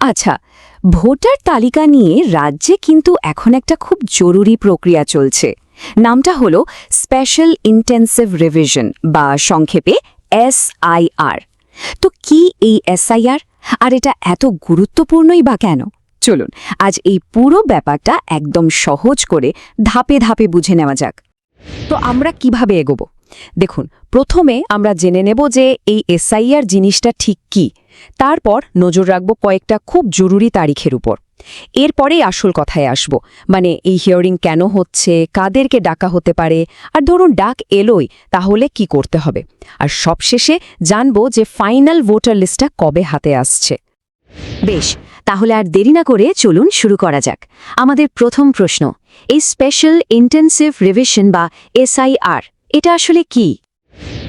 আচ্ছা ভোটার তালিকা নিয়ে রাজ্যে কিন্তু এখন একটা খুব জরুরি প্রক্রিয়া চলছে। নামটা হলো স্পেশাল ইন্টেন্সিভ রিভিশন বা সংক্ষেপে এসআইআর তো কি এই এসআইআর আর এটা এত গুরুত্বপূর্ণই বা কেন? চলুন, আজ এই পুরো ব্যাপারটা একদম সহজ করে ধাপে ধাপে বুঝে নেওয়া যাক। তো আমরা কীভাবে এগোব? দেখুন, প্রথমে আমরা জেনে নেব যে এই এসআইআর জিনিসটা ঠিক কি। তারপর নজর রাখব কয়েকটা খুব জরুরি তারিখের উপর। এরপরেই আসল কথায় আসব। মানে এই হিয়ারিং কেন হচ্ছে, কাদেরকে ডাকা হতে পারে, আর ধরুন ডাক এলোই, তাহলে কি করতে হবে? আর সবশেষে জানব যে ফাইনাল ভোটার লিস্টটা কবে হাতে আসছে। বেশ, তাহলে আর দেরি না করে চলুন শুরু করা যাক। আমাদের প্রথম প্রশ্ন, এই স্পেশাল ইন্টেন্সিভ রিভিশন বা এসআইআর এটা আসলে কি?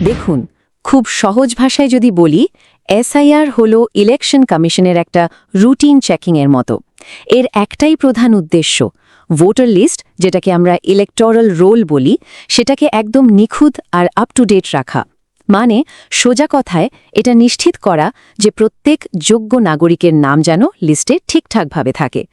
দেখুন, খুব সহজ ভাষায় যদি বলি, এসআইআর হল ইলেকশন কমিশনের একটা রুটিন চেকিংয়ের মতো। এর একটাই প্রধান উদ্দেশ্য, ভোটার লিস্ট, যেটাকে আমরা ইলেকটোরাল রোল বলি, সেটাকে একদম নিখুঁত আর আপ টু ডেট রাখা। মানে সোজা কথায়, এটা নিশ্চিত করা যে প্রত্যেক যোগ্য নাগরিকের নাম যেন লিস্টে ঠিকঠাকভাবে থাকে।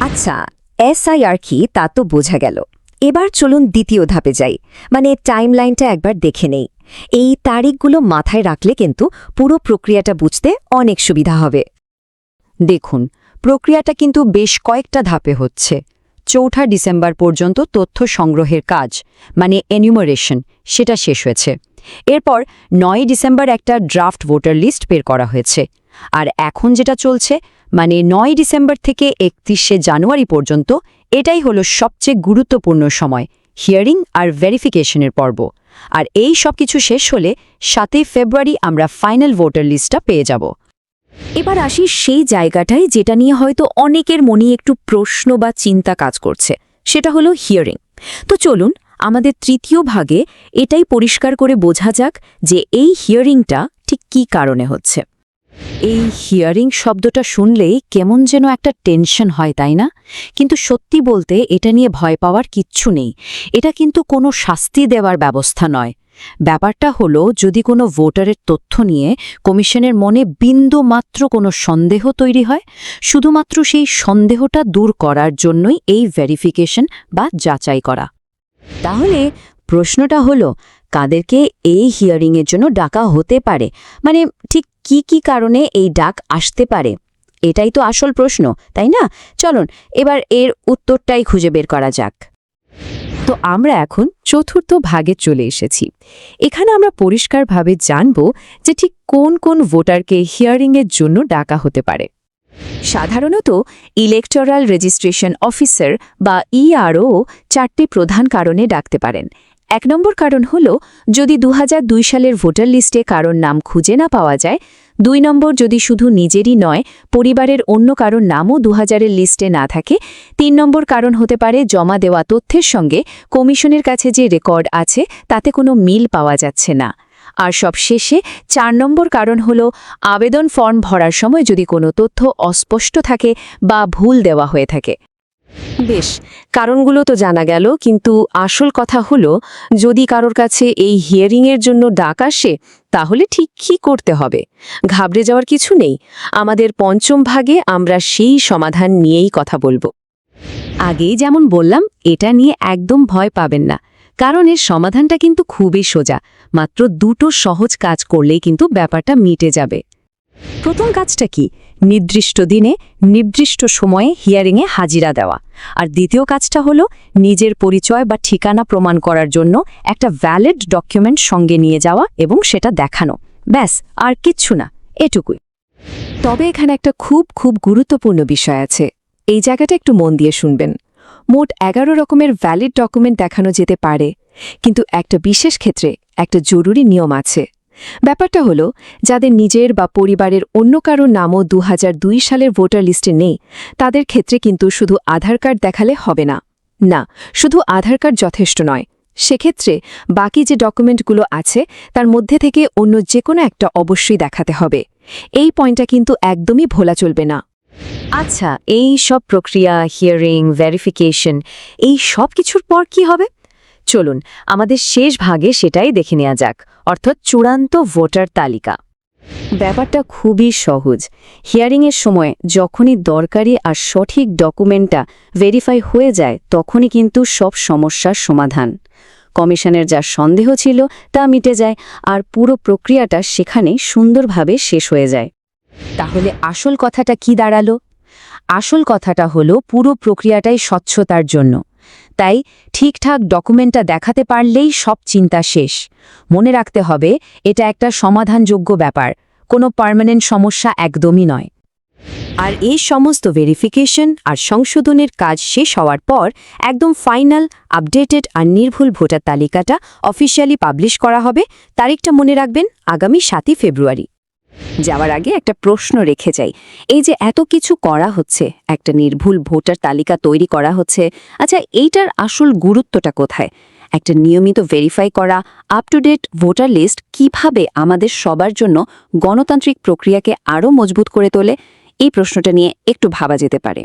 আচ্ছা এসআইআর কি তা তো বোঝা গেল। এবার চলুন দ্বিতীয় ধাপে যাই। মানে টাইমলাইনটা একবার দেখে নেই। এই তারিখগুলো মাথায় রাখলে কিন্তু পুরো প্রক্রিয়াটা বুঝতে অনেক সুবিধা হবে। দেখুন, প্রক্রিয়াটা কিন্তু বেশ কয়েকটা ধাপে হচ্ছে। চৌঠা ডিসেম্বর পর্যন্ত তথ্য সংগ্রহের কাজ মানে এনিউমারেশন সেটা শেষ হয়েছে। এরপর নয় ডিসেম্বর একটা ড্রাফট ভোটার লিস্ট বের করা হয়েছে। আর এখন যেটা চলছে মানে নয় ডিসেম্বর থেকে একত্রিশে জানুয়ারি পর্যন্ত এটাই হলো সবচেয়ে গুরুত্বপূর্ণ সময় হিয়ারিং আর ভেরিফিকেশনের পর্ব। আর এই সব কিছু শেষ হলে সাতই ফেব্রুয়ারি আমরা ফাইনাল ভোটার লিস্টটা পেয়ে যাব। এবার আসি সেই জায়গাটায় যেটা নিয়ে হয়তো অনেকের মনে একটু প্রশ্ন বা চিন্তা কাজ করছে, সেটা হলো হিয়ারিং তো চলুন, আমাদের তৃতীয় ভাগে এটাই পরিষ্কার করে বোঝা যাক যে এই হিয়ারিংটা ঠিক কী কারণে হচ্ছে। এই হিয়ারিং শব্দটা শুনলেই কেমন যেন একটা টেনশন হয়, তাই না? কিন্তু সত্যি বলতে এটা নিয়ে ভয় পাওয়ার কিচ্ছু নেই। এটা কিন্তু কোনো শাস্তি দেওয়ার ব্যবস্থা নয়। ব্যাপারটা হলো, যদি কোনো ভোটারের তথ্য নিয়ে কমিশনের মনে বিন্দু মাত্র কোনো সন্দেহ তৈরি হয়, শুধুমাত্র সেই সন্দেহটা দূর করার জন্যই এই ভেরিফিকেশন বা যাচাই করা। তাহলে প্রশ্নটা হলো কাদেরকে এই হিয়ারিংয়ের জন্য ডাকা হতে পারে। মানে ঠিক কি কি কারণে এই ডাক আসতে পারে? এটাই তো আসল প্রশ্ন, তাই না? চলুন, এবার এর উত্তরটাই খুঁজে বের করা যাক। তো আমরা এখন চতুর্থ ভাগে চলে এসেছি। এখানে আমরা পরিষ্কারভাবে জানব যে ঠিক কোন কোন ভোটারকে হিয়ারিংয়ের জন্য ডাকা হতে পারে। সাধারণত ইলেকটোরাল রেজিস্ট্রেশন অফিসার বা ইআরও চারটি প্রধান কারণে ডাকতে পারেন। এক নম্বর কারণ হল, যদি দু হাজার দুই সালের ভোটার লিস্টে কারোর নাম খুঁজে না পাওয়া যায়, দুই নম্বর যদি শুধু নিজেরই নয়, পরিবারের অন্য কারোর নামও দু হাজারের লিস্টে না থাকে, তিন নম্বর কারণ হতে পারে জমা দেওয়া তথ্যের সঙ্গে কমিশনের কাছে যে রেকর্ড আছে, তাতে কোনো মিল পাওয়া যাচ্ছে না। আর সব শেষে চার নম্বর কারণ হল, আবেদন ফর্ম ভরার সময় যদি কোনো তথ্য অস্পষ্ট থাকে বা ভুল দেওয়া হয়ে থাকে। বেশ, কারণগুলো তো জানা গেল, কিন্তু আসল কথা হলো, যদি কারোর কাছে এই হিয়ারিংয়ের জন্য ডাক আসে, তাহলে ঠিক কী করতে হবে? ঘাবড়ে যাওয়ার কিছু নেই। আমাদের পঞ্চম ভাগে আমরা সেই সমাধান নিয়েই কথা বলব। আগেই যেমন বললাম, এটা নিয়ে একদম ভয় পাবেন না। কারণ এর সমাধানটা কিন্তু খুবই সোজা। মাত্র দুটো সহজ কাজ করলেই কিন্তু ব্যাপারটা মিটে যাবে। প্রথম কাজটা কি? নির্দিষ্ট দিনে, নির্দিষ্ট সময়ে হিয়ারিংয়ে হাজিরা দেওয়া। আর দ্বিতীয় কাজটা হলো নিজের পরিচয় বা ঠিকানা প্রমাণ করার জন্য একটা ভ্যালিড ডকুমেন্ট সঙ্গে নিয়ে যাওয়া এবং সেটা দেখানো। ব্যাস, আর কিচ্ছু না। এটুকুই। তবে এখানে একটা খুব খুব গুরুত্বপূর্ণ বিষয় আছে। এই জায়গাটা একটু মন দিয়ে শুনবেন। মোট এগারো রকমের ভ্যালিড ডকুমেন্ট দেখানো যেতে পারে। কিন্তু একটা বিশেষ ক্ষেত্রে একটা জরুরি নিয়ম আছে। ব্যাপারটা হলো, যাদের নিজের বা পরিবারের অন্য কারও নামও দু হাজার দুই সালের ভোটার লিস্টে নেই, তাদের ক্ষেত্রে কিন্তু শুধু আধার কার্ড দেখালে হবে না। না, শুধু আধার কার্ড যথেষ্ট নয়। সেক্ষেত্রে বাকি যে ডকুমেন্টগুলো আছে, তার মধ্যে থেকে অন্য যে কোনো একটা অবশ্যই দেখাতে হবে। এই পয়েন্টটা কিন্তু একদমই ভোলা চলবে না। আচ্ছা এই সব প্রক্রিয়া, হিয়ারিং, ভেরিফিকেশন, এই সব কিছুর পর কি হবে? চলুন, আমাদের শেষ ভাগে সেটাই দেখে নেওয়া যাক। অর্থাৎ চূড়ান্ত ভোটার তালিকা। ব্যাপারটা খুবই সহজ। হিয়ারিংয়ের সময় যখনই দরকারি আর সঠিক ডকুমেন্টটা ভেরিফাই হয়ে যায়, তখনই কিন্তু সব সমস্যার সমাধান। কমিশনের যা সন্দেহ ছিল তা মিটে যায় আর পুরো প্রক্রিয়াটা সেখানে সুন্দরভাবে শেষ হয়ে যায়। তাহলে আসল কথাটা কি দাঁড়াল? আসল কথাটা হলো পুরো প্রক্রিয়াটাই স্বচ্ছতার জন্য। তাই ঠিকঠাক ডকুমেন্টটা দেখাতে পারলেই সব চিন্তা শেষ। মনে রাখতে হবে, এটা একটা সমাধানযোগ্য ব্যাপার, কোনো পার্মানেন্ট সমস্যা একদমই নয়। আর এই সমস্ত ভেরিফিকেশন আর সংশোধনের কাজ শেষ হওয়ার পর একদম ফাইনাল, আপডেটেড আর নির্ভুল ভোটার তালিকাটা অফিসিয়ালি পাবলিশ করা হবে। তারিখটা মনে রাখবেন আগামী সাতই ফেব্রুয়ারি। যাওয়ার আগে একটা প্রশ্ন রেখে যাই। এই যে এত কিছু করা হচ্ছে, একটা নির্ভুল ভোটার তালিকা তৈরি করা হচ্ছে আচ্ছা এইটার আসল গুরুত্বটা কোথায়? একটা নিয়মিত ভেরিফাই করা up to date voter list কীভাবে আমাদের সবার জন্য গণতান্ত্রিক প্রক্রিয়াকে আরও মজবুত করে তোলে? এই প্রশ্নটা নিয়ে একটু ভাবা যেতে পারে।